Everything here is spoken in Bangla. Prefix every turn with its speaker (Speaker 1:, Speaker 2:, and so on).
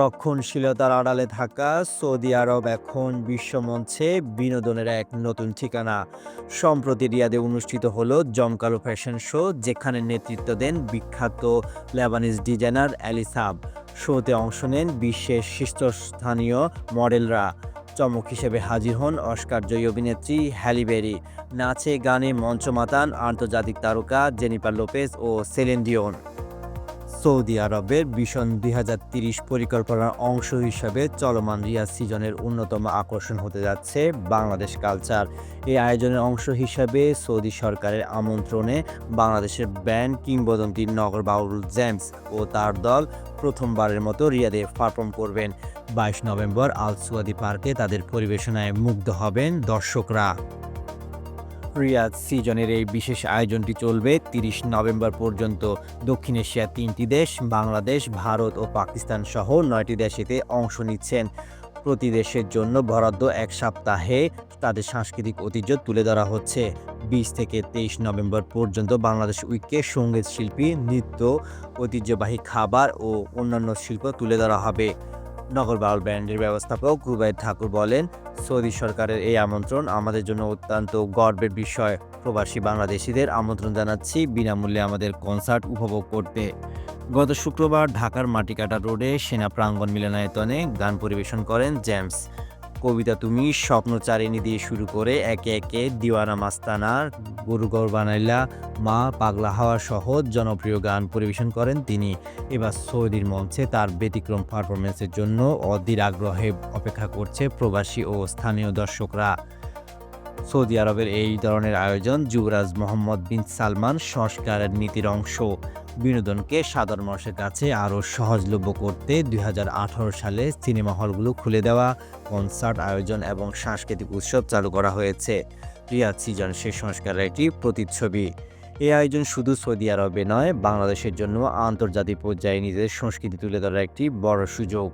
Speaker 1: রক্ষণশীলতার আড়ালে থাকা সৌদি আরব এখন বিশ্বমঞ্চে বিনোদনের এক নতুন ঠিকানা। সম্প্রতি রিয়াদে অনুষ্ঠিত হলো জমকালো ফ্যাশন শো, যেখানে নেতৃত্ব দেন বিখ্যাত লেবানিজ ডিজাইনার অ্যালিসাব শোতে অংশ নেন বিশ্বের শীর্ষস্থানীয় মডেলরা। চমক হিসেবে হাজির হন অস্কারজয়ী অভিনেত্রী হ্যালিবেরি নাচে, গানে মঞ্চ মাতান আন্তর্জাতিক তারকা জেনিফার লোপেজ ও সেলেন ডিওন। সৌদি আরবের ভীষণ দুই পরিকল্পনার অংশ হিসাবে চলমান রিয়াদ সিজনের অন্যতম আকর্ষণ হতে যাচ্ছে বাংলাদেশ কালচার। এই আয়োজনের অংশ হিসাবে সৌদি সরকারের আমন্ত্রণে বাংলাদেশের ব্যান্ড কিংবদন্তি নগর বাউল জেমস ও তার দল প্রথমবারের মতো রিয়াদে পারফর্ম করবেন। বাইশ নভেম্বর আল সুয়াদি পার্কে তাদের পরিবেশনায় মুগ্ধ হবেন দর্শকরা। রিয়াদ সিজনের এই বিশেষ আয়োজনটি চলবে তিরিশ নভেম্বর পর্যন্ত। দক্ষিণ এশিয়ার তিনটি দেশ, বাংলাদেশ, ভারত ও পাকিস্তান সহ নয়টি দেশ এতে অংশ নিচ্ছেন। প্রতি দেশের জন্য বরাদ্দ এক সপ্তাহে তাদের সাংস্কৃতিক ঐতিহ্য তুলে ধরা হচ্ছে। বিশ থেকে তেইশ নভেম্বর পর্যন্ত বাংলাদেশ উইকে সংগীত শিল্পী, নৃত্য, ঐতিহ্যবাহী খাবার ও অন্যান্য শিল্প তুলে ধরা হবে। নগর বাউল ব্যান্ডের ব্যবস্থাপক রুবাইদ ঠাকুর বলেন, সৌদি সরকারের এই আমন্ত্রণ আমাদের জন্য অত্যন্ত গর্বের বিষয়। প্রবাসী বাংলাদেশিদের আমন্ত্রণ জানাচ্ছি বিনামূল্যে আমাদের কনসার্ট উপভোগ করতে। গত শুক্রবার ঢাকার মাটিকাটা রোডে সেনা প্রাঙ্গন মিলনায়তনে গান পরিবেশন করেন জেমস। কবিতা তুমি স্বপ্নচারিণী দিয়ে শুরু করে একে একে দিওয়ানা মাস্তানার গরুগর বানাইলা, মা পাগলা হাওয়া সহ জনপ্রিয় গান পরিবেশন করেন তিনি। এবার সৌদির মঞ্চে তার ব্যতিক্রম পারফরমেন্সের জন্য অধীর আগ্রহে অপেক্ষা করছে প্রবাসী ও স্থানীয় দর্শকরা। সৌদি আরবের এই ধরনের আয়োজন যুবরাজ মোহাম্মদ বিন সালমান সংস্কারের নীতির অংশ। বিনোদনকে সাধারণ মানুষের কাছে আরও সহজলভ্য করতে দুই হাজার আঠারো সালে সিনেমা হলগুলো খুলে দেওয়া, কনসার্ট আয়োজন এবং সাংস্কৃতিক উৎসব চালু করা হয়েছে। রিয়াদ সিজন সেই সংস্কারের একটি প্রতিচ্ছবি। এই আয়োজন শুধু সৌদি আরবে নয়, বাংলাদেশের জন্য আন্তর্জাতিক পর্যায়ে নিজেদের সংস্কৃতি তুলে ধরার একটি বড় সুযোগ।